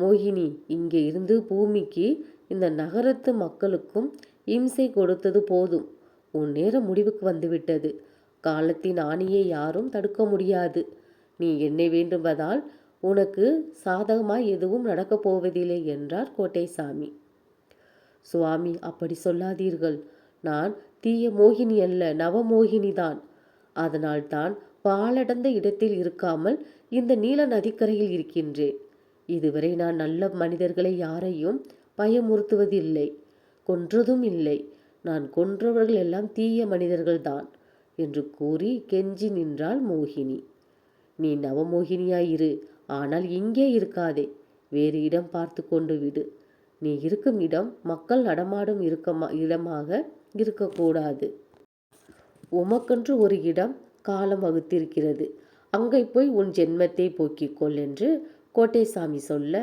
மோகினி இங்கே இருந்து பூமிக்கு இந்த நகரத்து மக்களுக்கும் இம்சை கொடுத்தது போதும். உன் நேரம் முடிவுக்கு வந்துவிட்டது. காலத்தின் ஆணியை யாரும் தடுக்க முடியாது. நீ என்னை வேண்டுவதால் உனக்கு சாதகமாய் எதுவும் நடக்கப் போவதில்லை என்றார் கோட்டைசாமி. சுவாமி அப்படி சொல்லாதீர்கள். நான் தீய மோகினி அல்ல நவமோகினி தான். அதனால்தான் பாலடந்த இடத்தில் இருக்காமல் இந்த நீல நதிக்கரையில் இருக்கின்றேன். இதுவரை நான் நல்ல மனிதர்களை யாரையும் பயமுறுத்துவதில்லை கொன்றதும் இல்லை. நான் கொன்றவர்கள் எல்லாம் தீய மனிதர்கள்தான் என்று கூறி கெஞ்சி நின்றாள் மோகினி. நீ நவமோகினியாயிரு ஆனால் இங்கே இருக்காதே வேறு இடம் பார்த்து கொண்டு விடு. நீ இருக்கும் இடம் மக்கள் நடமாடும் இருக்கமா இடமாக இருக்கக்கூடாது. உமக்கென்று ஒரு இடம் காலம் வகுத்திருக்கிறது. அங்கே போய் உன் ஜென்மத்தை போக்கிக்கொள் என்று கோட்டைசாமி சொல்ல